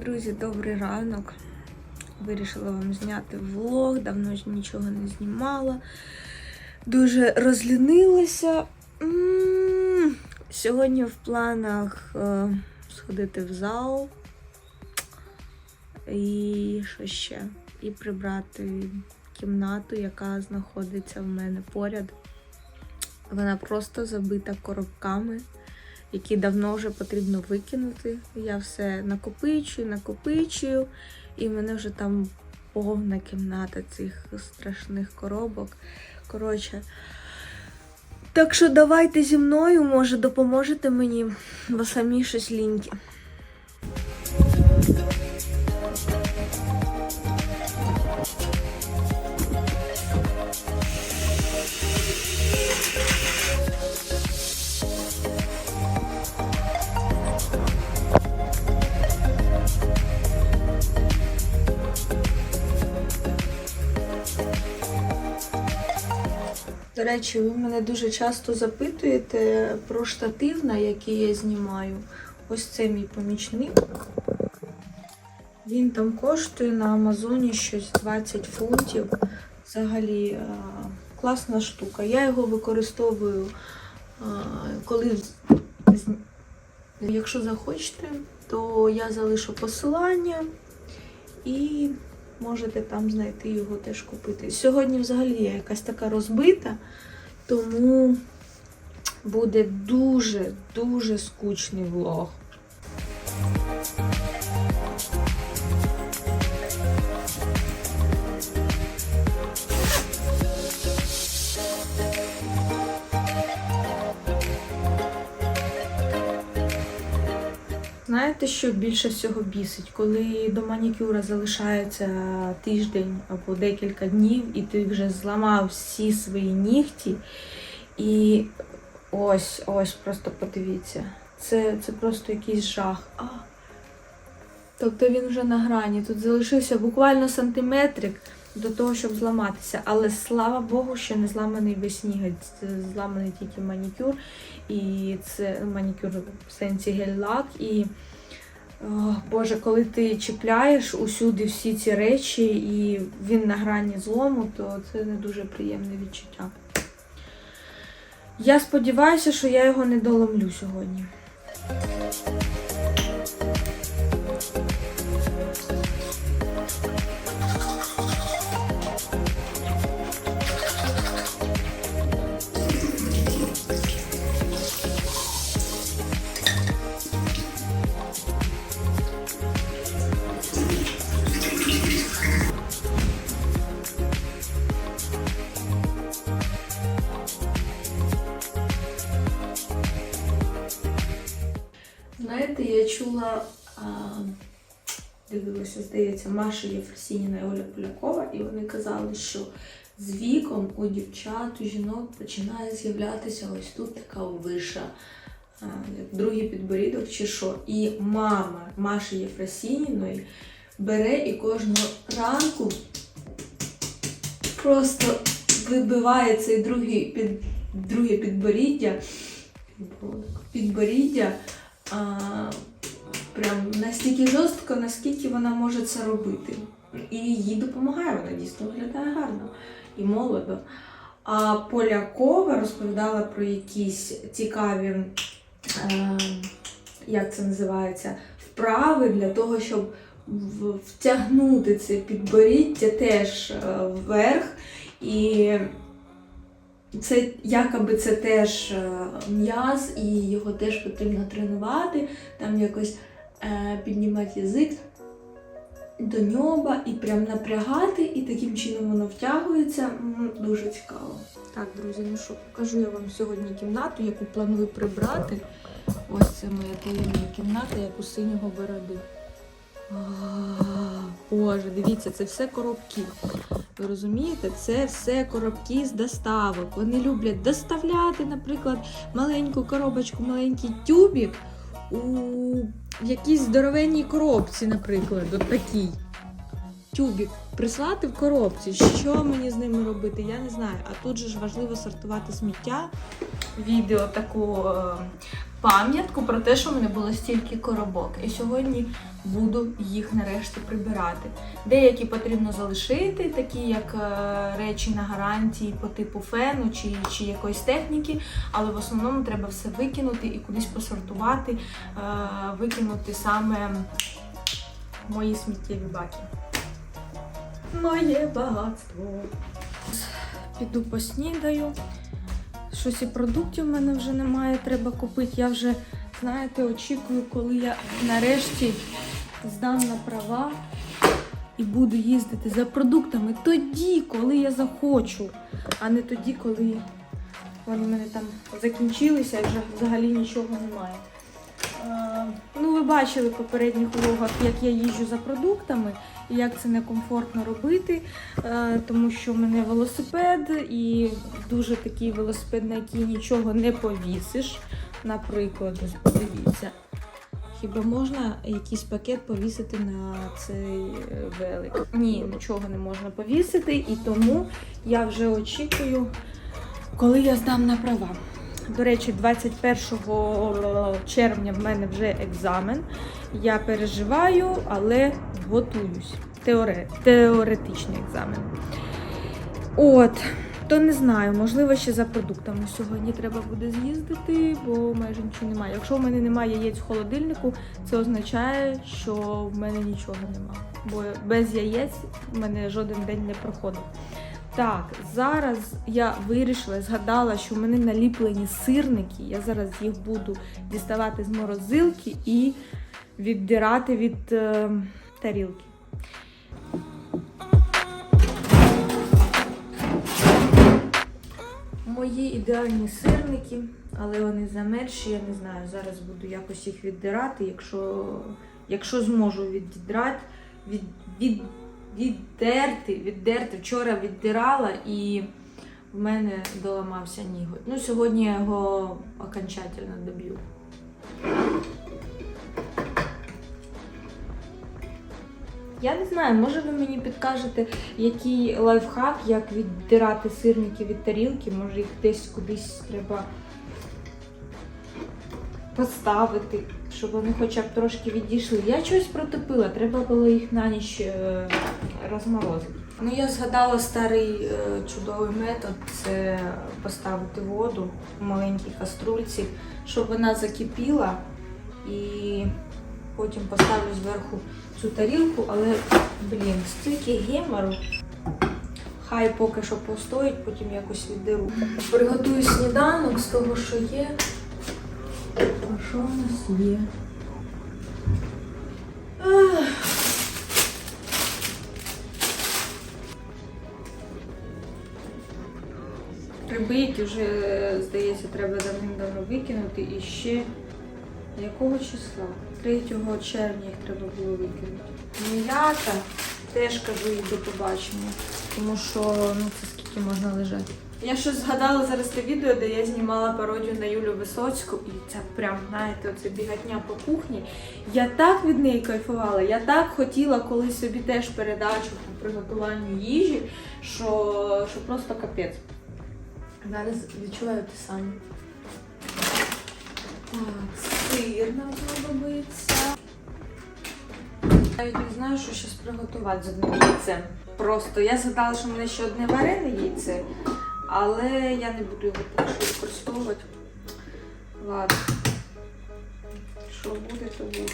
Друзі, добрий ранок. Вирішила вам зняти влог, давно ж нічого не знімала. Дуже розлінилася. Сьогодні в планах е, сходити в зал. І що ще? І прибрати кімнату, яка знаходиться в мене поряд. Вона просто забита коробками які давно вже потрібно викинути. Я все накопичую, накопичую, і в мене вже там повна кімната цих страшних коробок. Коротше. Так що давайте зі мною, може, допоможете мені, бо самі щось лінькі. Речі, ви мене дуже часто запитуєте про штатив, на який я знімаю. Ось це мій помічник. Він там коштує на Амазоні щось 20 фунтів. Взагалі е, класна штука. Я його використовую, е, коли якщо захочете, то я залишу посилання і можете там знайти його теж купити. Сьогодні взагалі я якась така розбита, тому буде дуже-дуже скучний влог. Знаєте, що більше всього бісить? Коли до манікюра залишається тиждень або декілька днів, і ти вже зламав всі свої нігті. І ось, ось, просто подивіться. Це, це просто якийсь жах. А. Тобто він вже на грані. Тут залишився буквально сантиметрик до того, щоб зламатися. Але слава Богу, що не зламаний весь ніготь. Це зламаний тільки манікюр. І це манікюр в сенсі гель-лак. І о, Боже, коли ти чіпляєш усюди всі ці речі, і він на грані злому, то це не дуже приємне відчуття. Я сподіваюся, що я його не доломлю сьогодні. Знаєте, я чула, а, дивилася, здається, Маша Єфросініна і Оля Полякова, і вони казали, що з віком у дівчат, у жінок починає з'являтися ось тут така виша, як другий підборідок чи що. І мама Маші Єфросініної бере і кожного ранку просто вибиває цей другий під, друге підборіддя, підборіддя а, прям настільки жорстко, наскільки вона може це робити. І їй допомагає, вона дійсно виглядає гарно і молодо. А Полякова розповідала про якісь цікаві, е, як це називається, вправи для того, щоб втягнути це підборіддя теж е, вверх. І це якоби це теж е, м'яз, і його теж потрібно тренувати, там якось е, піднімати язик до ньоба і прям напрягати, і таким чином воно втягується. Дуже цікаво. Так, друзі, ну що, покажу я вам сьогодні кімнату, яку планую прибрати. Ось це моя таємна кімната, як у синього бороди. Боже, дивіться, це все коробки. Ви розумієте, це все коробки з доставок. Вони люблять доставляти, наприклад, маленьку коробочку, маленький тюбік у якійсь здоровенній коробці, наприклад, от такій. Тюбік прислати в коробці. Що мені з ними робити, я не знаю. А тут же ж важливо сортувати сміття. Відео таку е, пам'ятку про те, що в мене було стільки коробок. І сьогодні буду їх нарешті прибирати. Деякі потрібно залишити, такі як е, речі на гарантії по типу фену чи, чи якоїсь техніки, але в основному треба все викинути і кудись посортувати, е, викинути саме мої сміттєві баки. Моє багатство. Піду поснідаю. Щось і продуктів в мене вже немає, треба купити. Я вже, знаєте, очікую, коли я нарешті здам на права і буду їздити за продуктами тоді, коли я захочу, а не тоді, коли вони в мене там закінчилися і вже взагалі нічого немає. Ну, ви бачили в попередніх влогах, як я їжджу за продуктами і як це некомфортно робити, е, тому що в мене велосипед і дуже такий велосипед, на який нічого не повісиш. Наприклад, ось подивіться. Хіба можна якийсь пакет повісити на цей е, велик? Ні, нічого не можна повісити, і тому я вже очікую, коли я здам на права. До речі, 21 червня в мене вже екзамен. Я переживаю, але готуюсь. Теоре... Теоретичний екзамен. От, то не знаю, можливо, ще за продуктами сьогодні треба буде з'їздити, бо майже нічого немає. Якщо в мене немає яєць в холодильнику, це означає, що в мене нічого немає. Бо без яєць в мене жоден день не проходив. Так, зараз я вирішила, згадала, що в мене наліплені сирники. Я зараз їх буду діставати з морозилки і віддирати від е, тарілки. Мої ідеальні сирники, але вони замерші, я не знаю. Зараз буду якось їх віддирати, якщо, якщо зможу віддрати, від, від, віддерти, віддерти. Вчора віддирала і в мене доламався ніготь. Ну, сьогодні я його окончательно доб'ю. Я не знаю, може ви мені підкажете, який лайфхак, як віддирати сирники від тарілки, може їх десь кудись треба поставити, щоб вони хоча б трошки відійшли. Я щось протопила, треба було їх на ніч е, розморозити. Ну, я згадала старий е, чудовий метод це поставити воду в маленькій каструльці, щоб вона закипіла і потім поставлю зверху цю тарілку, але, блін, стільки гемору. Хай поки що постоїть, потім якось віддеру. Приготую сніданок з того, що є. А що у нас є? Прибиті вже, здається, треба давним-давно викинути і ще якого числа? 3 червня їх треба було викинути. М'ята теж кажу їй до побачення, тому що ну це скільки можна лежати. Я щось згадала зараз те відео, де я знімала пародію на Юлю Висоцьку, і це прям, знаєте, оце бігатня по кухні. Я так від неї кайфувала, я так хотіла колись собі теж передачу по приготуванню їжі, що, що просто капець. Зараз відчуваю те саме. Так, сир нам знадобиться. Навіть не знаю, що зараз приготувати з одним яйцем. Просто я згадала, що в мене ще одне варене яйце, але я не буду його поки використовувати. Ладно. Що буде, то буде.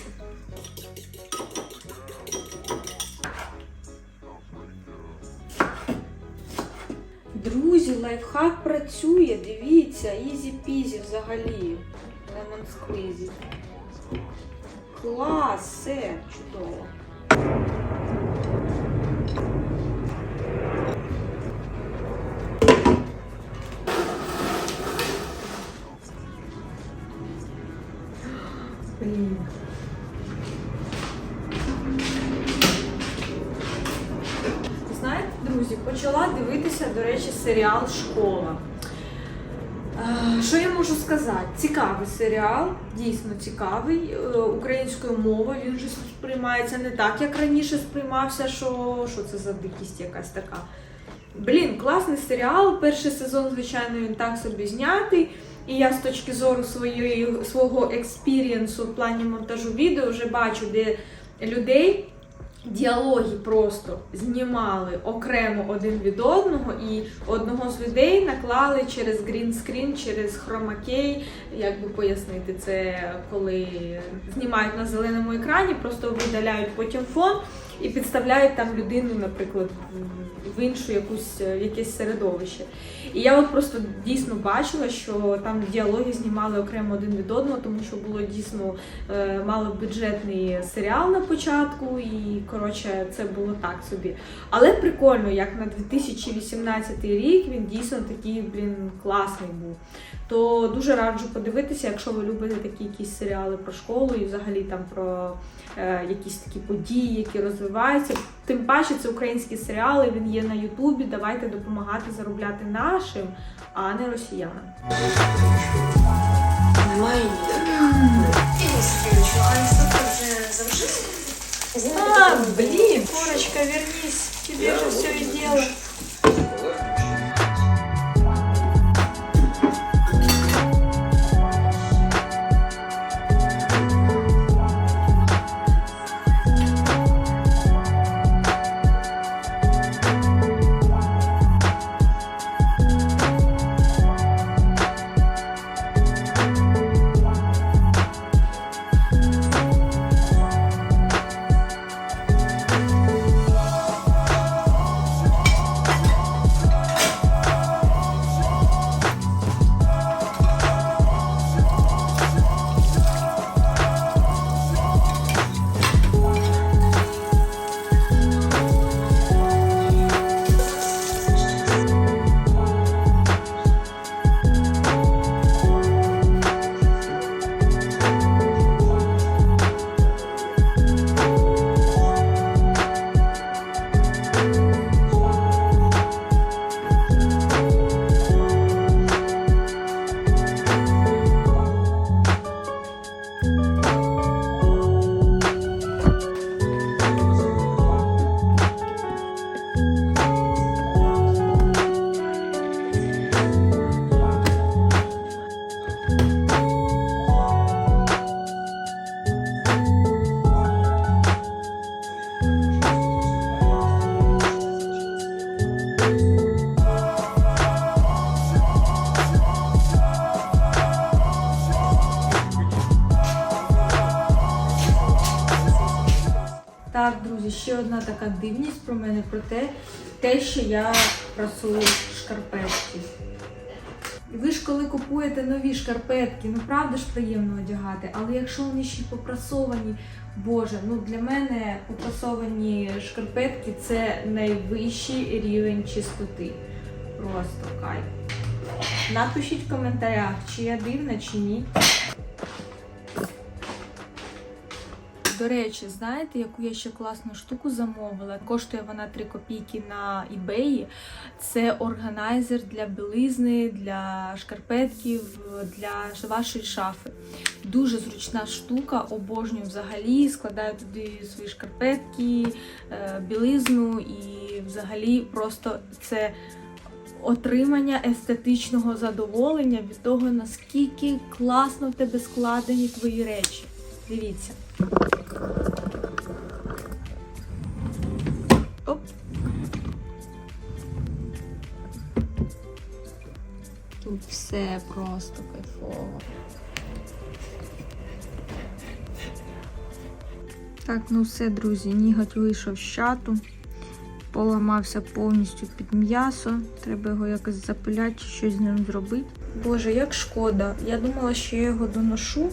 Друзі, лайфхак працює, дивіться, ізі-пізі взагалі. Лемон сквізі. Клас, все, чудово. Друзі, почала дивитися, до речі, серіал Школа. Е, Що я можу сказати? Цікавий серіал, дійсно цікавий. Е, Українською мовою він вже сприймається не так, як раніше сприймався, що, що це за дикість якась така. Блін, класний серіал. Перший сезон, звичайно, він так собі знятий. І я з точки зору своєї, свого експірієнсу в плані монтажу відео вже бачу, де людей діалоги просто знімали окремо один від одного, і одного з людей наклали через грінскрін, через хромакей. Як би пояснити, це коли знімають на зеленому екрані, просто видаляють потім фон і підставляють там людину, наприклад, в іншу якусь в якесь середовище. І я от просто дійсно бачила, що там діалоги знімали окремо один від одного, тому що було дійсно е, малобюджетний серіал на початку, і коротше це було так собі. Але прикольно, як на 2018 рік він дійсно такий, блін, класний був. То дуже раджу подивитися, якщо ви любите такі якісь серіали про школу і взагалі там про е, якісь такі події, які розвиваються. Тим паче це українські серіали, він є на Ютубі. Давайте допомагати заробляти нашим, а не росіянам. А, блин, Корочка, вернись, тебе же все и дело. Друзі, ще одна така дивність про мене про те, те, що я прасую шкарпетки. Ви ж коли купуєте нові шкарпетки, ну правда ж приємно одягати, але якщо вони ще й попрасовані, боже, ну для мене попрасовані шкарпетки це найвищий рівень чистоти. Просто кайф. Напишіть в коментарях, чи я дивна, чи ні. До речі, знаєте, яку я ще класну штуку замовила? Коштує вона 3 копійки на eBay. Це органайзер для білизни, для шкарпетків, для вашої шафи. Дуже зручна штука, обожнюю взагалі. Складаю туди свої шкарпетки, е, білизну і взагалі просто це отримання естетичного задоволення від того, наскільки класно в тебе складені твої речі. Дивіться. Все просто кайфово. Так, ну все, друзі, ніготь вийшов з чату. Поламався повністю під м'ясо. Треба його якось запиляти щось з ним зробити. Боже, як шкода. Я думала, що я його доношу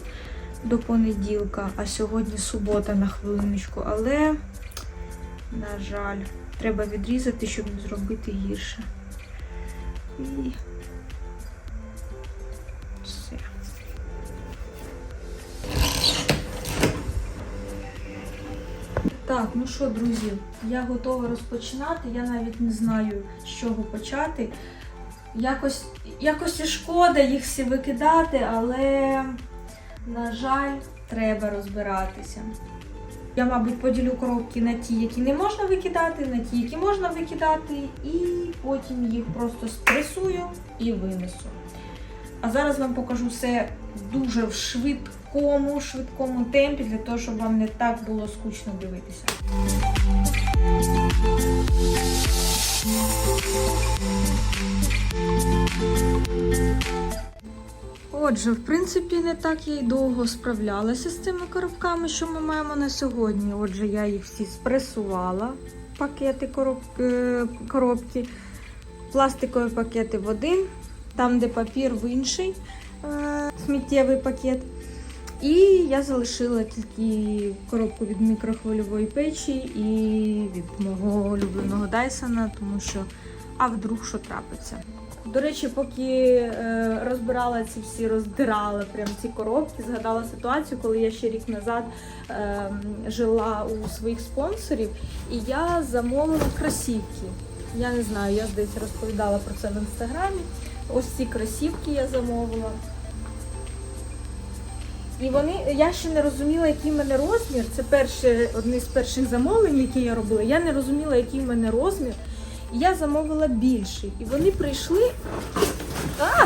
до понеділка, а сьогодні субота на хвилиночку, але, на жаль, треба відрізати, щоб зробити гірше. І все. Так, ну що, друзі, я готова розпочинати. Я навіть не знаю, з чого почати. Якось, якось і шкода їх всі викидати, але, на жаль, треба розбиратися. Я, мабуть, поділю коробки на ті, які не можна викидати, на ті, які можна викидати, і потім їх просто спресую і винесу. А зараз вам покажу все дуже в швидкому, швидкому темпі, для того, щоб вам не так було скучно дивитися. Отже, в принципі, не так я й довго справлялася з цими коробками, що ми маємо на сьогодні. Отже, я їх всі спресувала, пакети короб... е, коробки, пластикові пакети в один, там, де папір в інший е, сміттєвий пакет. І я залишила тільки коробку від мікрохвильової печі і від мого улюбленого Дайсона, тому що а вдруг що трапиться. До речі, поки е, розбирала ці всі, роздирала прям ці коробки, згадала ситуацію, коли я ще рік назад е, жила у своїх спонсорів, і я замовила кросівки. Я не знаю, я здається розповідала про це в інстаграмі. Ось ці кросівки я замовила. І вони, я ще не розуміла, який в мене розмір. Це перше, одне з перших замовлень, які я робила. Я не розуміла, який в мене розмір. І я замовила більший. І вони прийшли. А!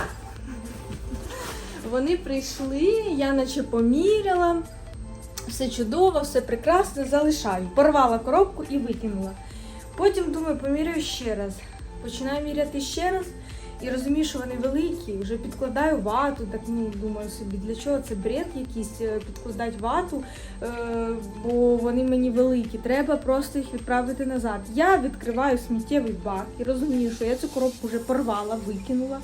Вони прийшли, я наче поміряла. Все чудово, все прекрасно, залишаю. Порвала коробку і викинула. Потім думаю, поміряю ще раз. Починаю міряти ще раз і розумію, що вони великі. Вже підкладаю вату, так ну думаю собі, для чого це бред якийсь е, підкладати вату, е, бо вони мені великі. Треба просто їх відправити назад. Я відкриваю сміттєвий бак і розумію, що я цю коробку вже порвала, викинула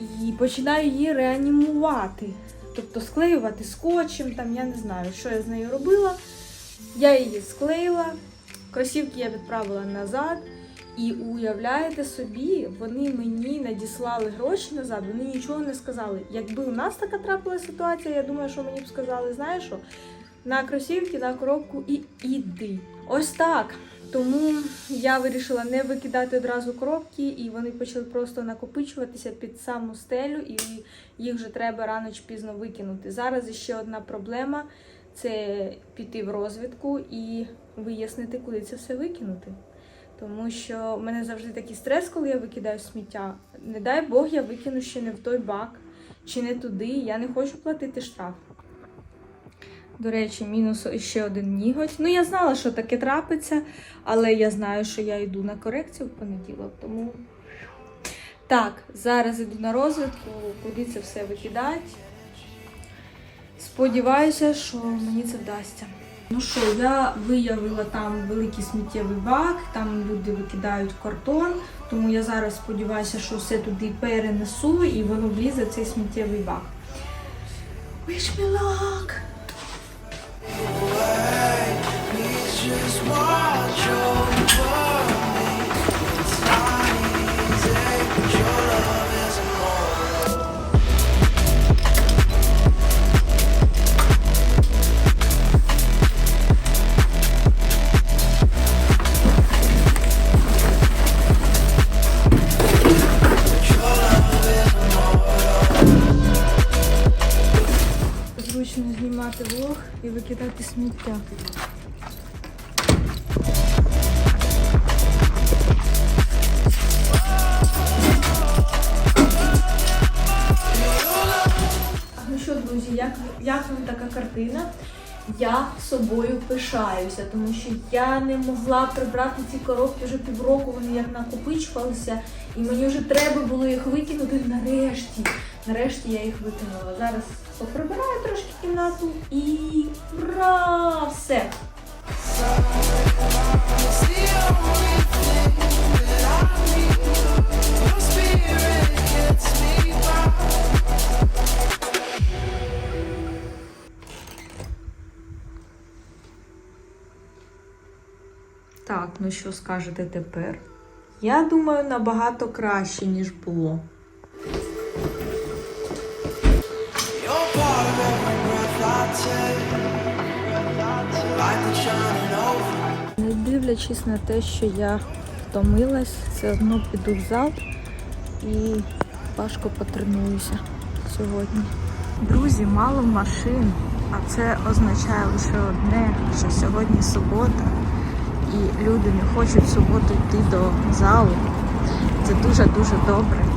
і починаю її реанімувати. Тобто склеювати скотчем, там я не знаю, що я з нею робила. Я її склеїла, кросівки я відправила назад. І уявляєте собі, вони мені надіслали гроші назад, вони нічого не сказали. Якби у нас така трапилася ситуація, я думаю, що мені б сказали, знаєш що, на кросівки, на коробку і іди. Ось так. Тому я вирішила не викидати одразу коробки, і вони почали просто накопичуватися під саму стелю, і їх вже треба рано чи пізно викинути. Зараз ще одна проблема це піти в розвідку і вияснити, куди це все викинути. Тому що в мене завжди такий стрес, коли я викидаю сміття. Не дай Бог, я викину ще не в той бак чи не туди. Я не хочу платити штраф. До речі, мінус ще один ніготь. Ну, я знала, що таке трапиться, але я знаю, що я йду на корекцію в понеділок, тому. Так, зараз йду на розвідку, куди це все викидати. Сподіваюся, що мені це вдасться. Ну що, я виявила там великий сміттєвий бак, там люди викидають картон, тому я зараз сподіваюся, що все туди перенесу і воно влізе цей сміттєвий бак. Wish me luck! Just watch over знімати влог і викидати сміття. Ну що, друзі, як, як вам така картина? Я собою пишаюся, тому що я не могла прибрати ці коробки вже півроку, вони як накопичувалися, і мені вже треба було їх викинути нарешті. Нарешті я їх викинула. Зараз поприбираю трошки кімнату і ура! Все! Так, ну що скажете тепер? Я думаю, набагато краще, ніж було. Не дивлячись на те, що я втомилась, все одно піду в зал і важко потренуюся сьогодні. Друзі, мало машин, а це означає лише одне, що сьогодні субота, і люди не хочуть в суботу йти до залу. Це дуже-дуже добре.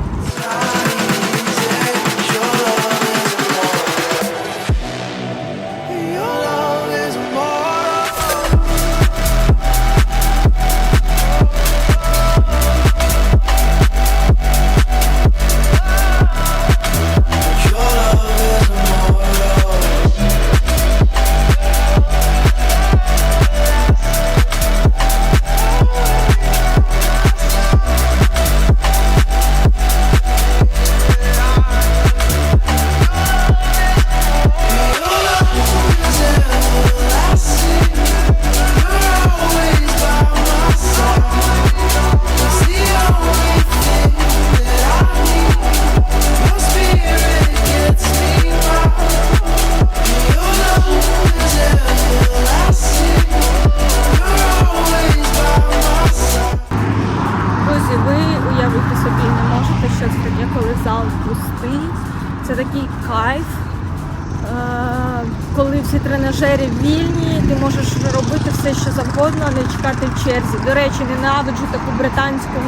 кайф, е, коли всі тренажери вільні, ти можеш робити все, що завгодно, не чекати в черзі. До речі, ненавиджу таку британську е,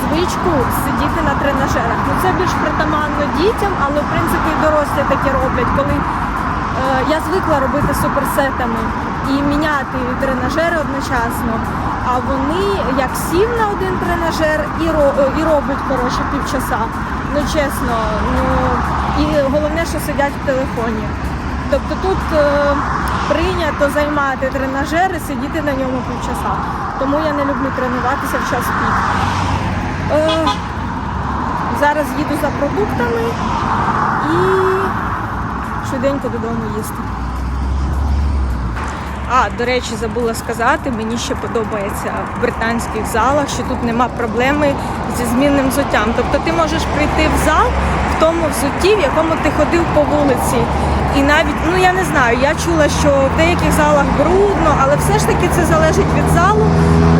звичку сидіти на тренажерах. Ну, Це більш притаманно дітям, але в принципі і дорослі такі роблять. Коли е, я звикла робити суперсетами і міняти тренажери одночасно. А вони як сів на один тренажер і робить коротше півчаса. Ну чесно, ну і головне, що сидять в телефоні. Тобто тут е, прийнято займати тренажер і сидіти на ньому півчаса. Тому я не люблю тренуватися в час пік. Е, зараз їду за продуктами і швиденько додому їсти. А, до речі, забула сказати, мені ще подобається в британських залах, що тут нема проблеми зі змінним взуттям. Тобто ти можеш прийти в зал в тому взутті, в якому ти ходив по вулиці. І навіть, ну я не знаю, я чула, що в деяких залах брудно, але все ж таки це залежить від залу,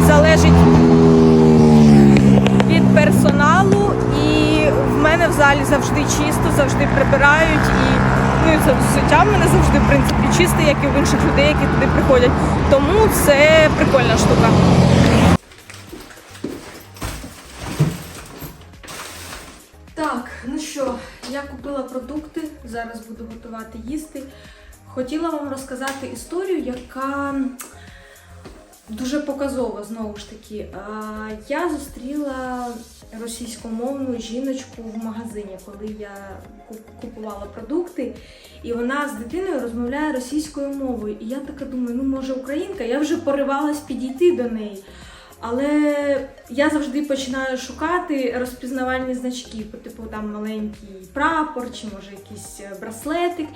залежить від персоналу. І в мене в залі завжди чисто, завжди прибирають. І ну, це взуття в мене завжди в принципі чисте, як і в інших людей, які туди приходять. Тому це прикольна штука. Так, ну що, я купила продукти, зараз буду готувати їсти. Хотіла вам розказати історію, яка дуже показова знову ж таки. Я зустріла російськомовну жіночку в магазині, коли я купувала продукти, і вона з дитиною розмовляє російською мовою. І я така думаю, ну може українка, я вже поривалась підійти до неї. Але я завжди починаю шукати розпізнавальні значки, по типу там маленький прапор чи може якийсь е, браслетик.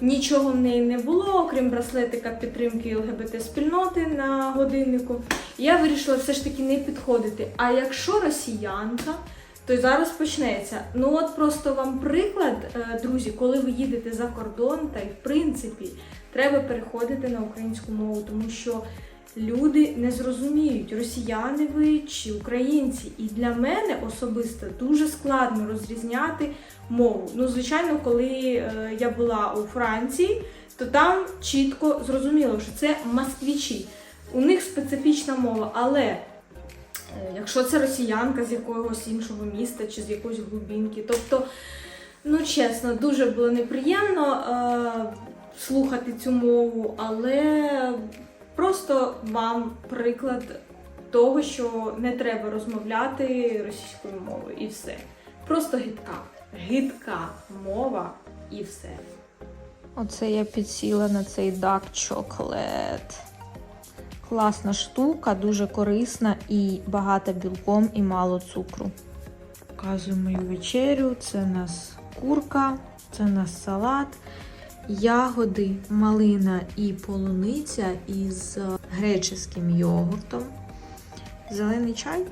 Нічого в неї не було, окрім браслетика підтримки ЛГБТ-спільноти на годиннику. Я вирішила все ж таки не підходити. А якщо росіянка, то зараз почнеться. Ну от просто вам приклад, е, друзі, коли ви їдете за кордон, та й в принципі треба переходити на українську мову, тому що люди не зрозуміють, росіяни ви чи українці. І для мене особисто дуже складно розрізняти мову. Ну, звичайно, коли е, я була у Франції, то там чітко зрозуміло, що це москвичі. У них специфічна мова, але е, якщо це росіянка з якогось іншого міста чи з якоїсь глубинки, тобто, ну чесно, дуже було неприємно е, слухати цю мову, але просто вам приклад того, що не треба розмовляти російською мовою і все. Просто гидка. Гидка мова і все. Оце я підсіла на цей Dark Chocolate. Класна штука, дуже корисна і багата білком і мало цукру. Показую мою вечерю. Це у нас курка, це у нас салат, ягоди, малина і полуниця із греческим йогуртом. Зелений чай.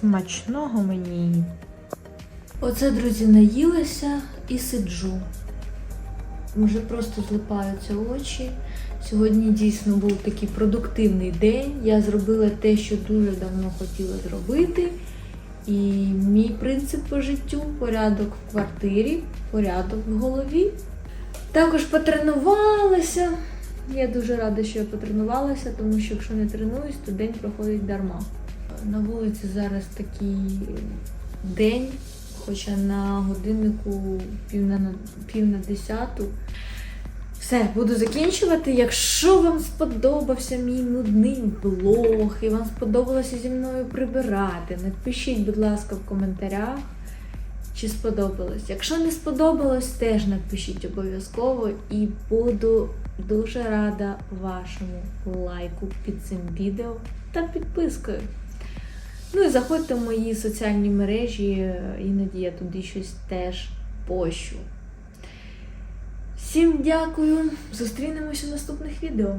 Смачного мені. Оце, друзі, наїлася і сиджу. Вже просто злипаються очі. Сьогодні дійсно був такий продуктивний день. Я зробила те, що дуже давно хотіла зробити. І мій принцип по життю порядок в квартирі, порядок в голові. Також потренувалася. Я дуже рада, що я потренувалася, тому що якщо не тренуюсь, то день проходить дарма. На вулиці зараз такий день, хоча на годиннику пів на, пів на десяту. Все, буду закінчувати. Якщо вам сподобався мій нудний блог і вам сподобалося зі мною прибирати, напишіть, будь ласка, в коментарях, чи сподобалось. Якщо не сподобалось, теж напишіть обов'язково і буду дуже рада вашому лайку під цим відео та підпискою. Ну і заходьте в мої соціальні мережі, іноді я туди щось теж пощу. Всім дякую! Зустрінемося в наступних відео.